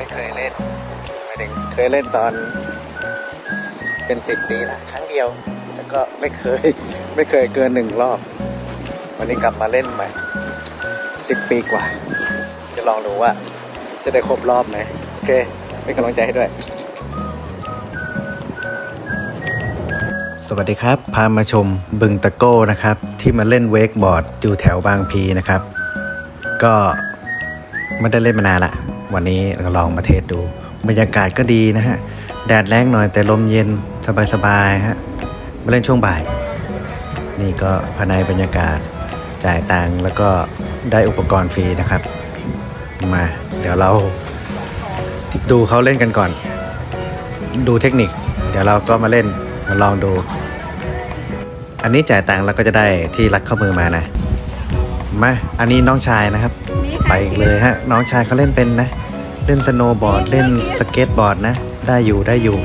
ไม่เคยเล่นตอนเป็นสิบปีละครั้งเดียว แล้วก็ไม่เคยไม่เคยเกินหนึ่งรอบ วันนี้กลับมาเล่นใหม่สิบปีกว่า จะลองดูว่า จะได้ครบรอบไหมโอเคเป็นกำลังใจให้ด้วย สวัสดีครับ พามาชมบึงตะโก้นะครับ ที่มาเล่นเวกบอร์ดอยู่แถวบางพีนะครับ ก็ไม่ได้เล่นมานานละ วันนี้เราลองมาเทสดู บรรยากาศก็ดีนะฮะ แดดแรงหน่อยแต่ลมเย็นสบายๆฮะมาเล่นช่วงบ่าย นี่ก็ภายในบรรยากาศจ่ายตังค์แล้วก็ได้อุปกรณ์ฟรีนะครับ มา เดี๋ยวเราดูเขาเล่นกันก่อน ดูเทคนิค เดี๋ยวเราก็มาเล่นมาลองดู อันนี้จ่ายตังค์แล้วก็จะได้ที่รัดข้อมือมานะมาอันนี้น้องชายนะครับ ไปเลยฮะ น้องชายเขาเล่นเป็นนะ เล่นสโนว์บอร์ด เล่นสเก็ตบอร์ดนะ ได้อยู่ได้อยู่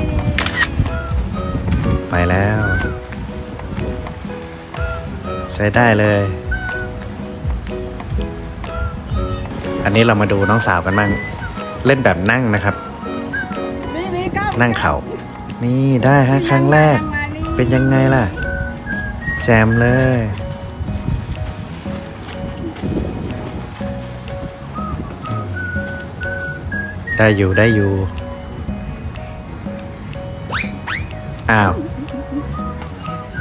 ไปแล้ว ใช้ได้เลย อันนี้เรามาดูน้องสาวกันบ้าง เล่นแบบนั่งนะครับ นั่งเขานี่ได้ฮะครั้งแรก เป็นยังไงล่ะ แจมเลย ได้อยู่ได้อยู่ อ้าว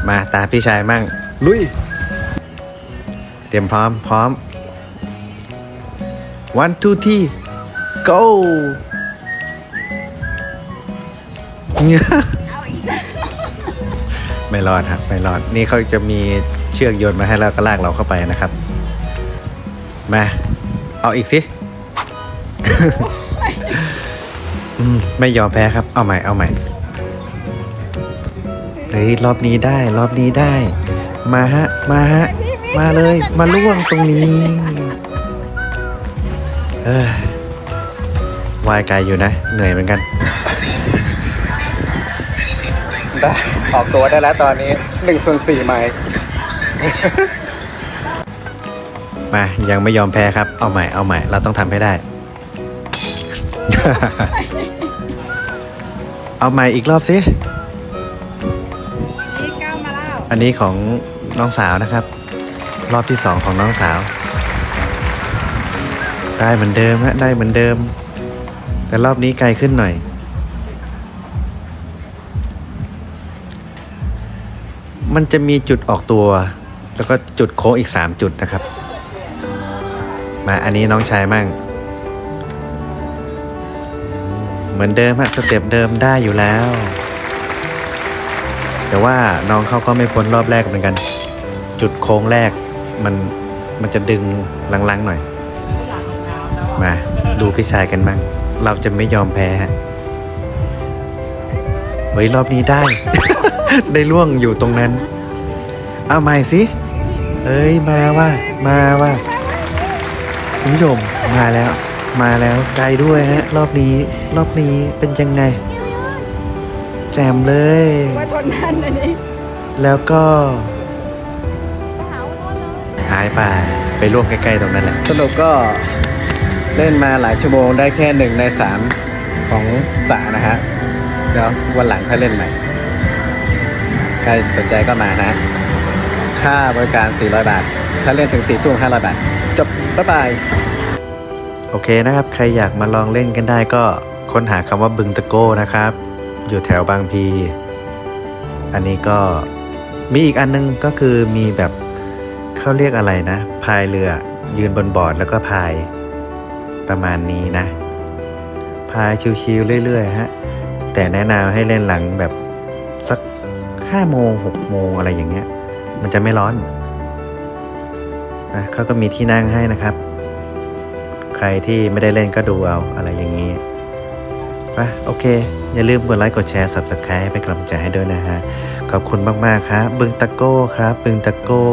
มาตาพี่ชายมั่ง ลุย เตรียมพร้อมพร้อม one two three go เนี่ยไม่รอดครับไม่รอด นี่เขาจะมีเชือกโยนมาให้แล้วก็ลากเราเข้าไปนะครับ มา เอาอีกสิ อืมไม่ยอมแพ้ครับ เอาใหม่ เอาใหม่ เฮ้ย รอบนี้ได้ รอบนี้ได้ มาฮะ มาฮะ มาเลย มาล่วงตรงนี้ เออวายไกลอยู่นะ เหนื่อยเหมือนกัน ได้ออกตัวได้แล้วตอนนี้หนึ่งส่วนสี่ไมล์ มา ยังไม่ยอมแพ้ครับ เอาใหม่ เอาใหม่ เราต้องทำให้ได้ เอาใหม่อีกรอบสินี่ก้าวมาแล้วอันนี้ของน้องสาวนะครับ รอบที่สองของน้องสาว ได้เหมือนเดิมฮะได้เหมือนเดิม แต่รอบนี้ไกลขึ้นหน่อย มันจะมีจุดออกตัว แล้วก็จุดโค้งอีกสามจุดนะครับ มาอันนี้น้องชายมั่ง เหมือนเดิมฮะสเต็ปเดิมได้อยู่แล้ว แต่ว่าน้องเขาก็ไม่พ้นรอบแรกเหมือนกัน จุดโค้งแรกมันมันจะดึงลังๆหน่อย มาดูพี่ชายกันบ้างเราจะไม่ยอมแพ้ฮะเฮ้ยรอบนี้ได้ ได้ล่วงอยู่ตรงนั้น เอาใหม่สิ เอ้ยมาว่ามาว่าคุณผู้ชมมาแล้ว มาแล้วไกลด้วยฮะ รอบนี้รอบนี้เป็นยังไง แจมเลย ว่าชนนั่นอันนี้แล้วก็หายไปไปล่วงใกล้ๆตรงนั้นแหละ สรุปก็เล่นมาหลายชั่วโมงได้แค่หนึ่งในสามของสระนะฮะ เดี๋ยววันหลังค่อยเล่นใหม่ ใครสนใจก็มานะ ค่าบริการ 400 บาท ถ้าเล่นถึง4ทุ่ม500 บาท จบ บ๊ายบาย โอเคนะครับ ใครอยากมาลองเล่นกันได้ก็ค้นหาคำว่าบึงตะโก้นะครับ อยู่แถวบางพี อันนี้ก็มีอีกอันนึงก็คือมีแบบเขาเรียกอะไรนะพายเรือยืนบนบอร์ดแล้วก็พายประมาณนี้นะ พายชิวๆเรื่อยๆฮะแต่แนะนำให้เล่นหลังแบบสักห้าโมงหกโมงอะไรอย่างเงี้ย มันจะไม่ร้อนนะเขาก็มีที่นั่งให้นะครับ ใครที่ไม่ได้เล่นก็ดูเอาอะไรอย่างนี้ปะโอเค อย่าลืมกดไลค์กดแชร์ subscribe เป็นกำลังใจให้ด้วยนะฮะ ขอบคุณมาก ๆ ครับ บึงตะโก้ครับ บึงตะโก้